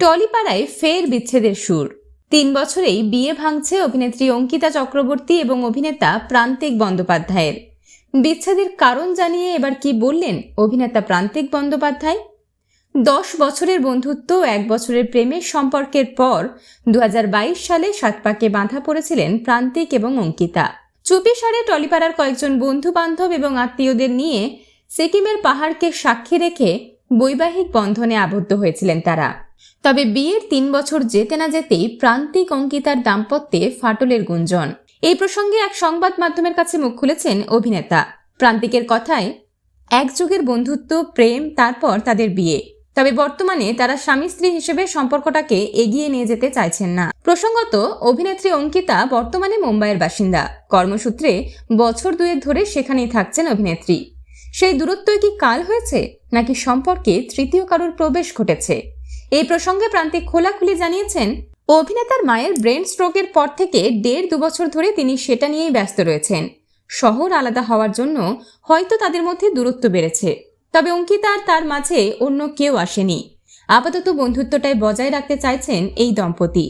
টলিপাড়ায় ফের বিচ্ছেদের সুর। তিন বছরেই বিয়ে ভাঙছে অভিনেত্রী অঙ্কিতা চক্রবর্তী এবং অভিনেতা প্রান্তিক বন্দ্যোপাধ্যায়ের। বিচ্ছেদের কারণ জানিয়ে এবার কি বললেন অভিনেতা প্রান্তিক বন্দ্যোপাধ্যায়? দশ বছরের বন্ধুত্ব, এক বছরের প্রেমের সম্পর্কের পর দু হাজার বাইশ সালে সাতপাকে বাঁধা পড়েছিলেন প্রান্তিক এবং অঙ্কিতা। চুপিসারে টলিপাড়ার কয়েকজন বন্ধু বান্ধব এবং আত্মীয়দের নিয়ে সিকিমের পাহাড়কে সাক্ষী রেখে বৈবাহিক বন্ধনে আবদ্ধ হয়েছিলেন তারা। তবে বিয়ের তিন বছর যেতে না যেতেই প্রান্তিক অঙ্কিতার দাম্পত্যে ফাটলের গুঞ্জন। এই প্রসঙ্গে এক সংবাদ মাধ্যমের কাছে মুখ খুলেছেন অভিনেতা। প্রান্তিকের কথায় এক যুগের বন্ধুত্ব, প্রেম, তারপর তাদের বিয়ে। তবে বর্তমানে তারা স্বামী স্ত্রী হিসেবে সম্পর্কটাকে এগিয়ে নিয়ে যেতে চাইছেন না। প্রসঙ্গত, অভিনেত্রী অঙ্কিতা বর্তমানে মুম্বাইয়ের বাসিন্দা। কর্মসূত্রে বছর দুয়েক ধরে সেখানেই থাকছেন অভিনেত্রী। সেই দূরত্বই কি কাল হয়েছে, নাকি সম্পর্কে তৃতীয় কারোর প্রবেশ ঘটেছে? এই প্রসঙ্গে প্রান্তিক খোলাখুলি জানিয়েছেন, অভিনেতার মায়ের ব্রেন স্ট্রোকের পর থেকে দেড় দু বছর ধরে তিনি সেটা নিয়েই ব্যস্ত রয়েছেন। শহর আলাদা হওয়ার জন্য হয়তো তাদের মধ্যে দূরত্ব বেড়েছে। তবে অঙ্কিতা আর তার মাঝে অন্য কেউ আসেনি। আপাতত বন্ধুত্বটাই বজায় রাখতে চাইছেন এই দম্পতি।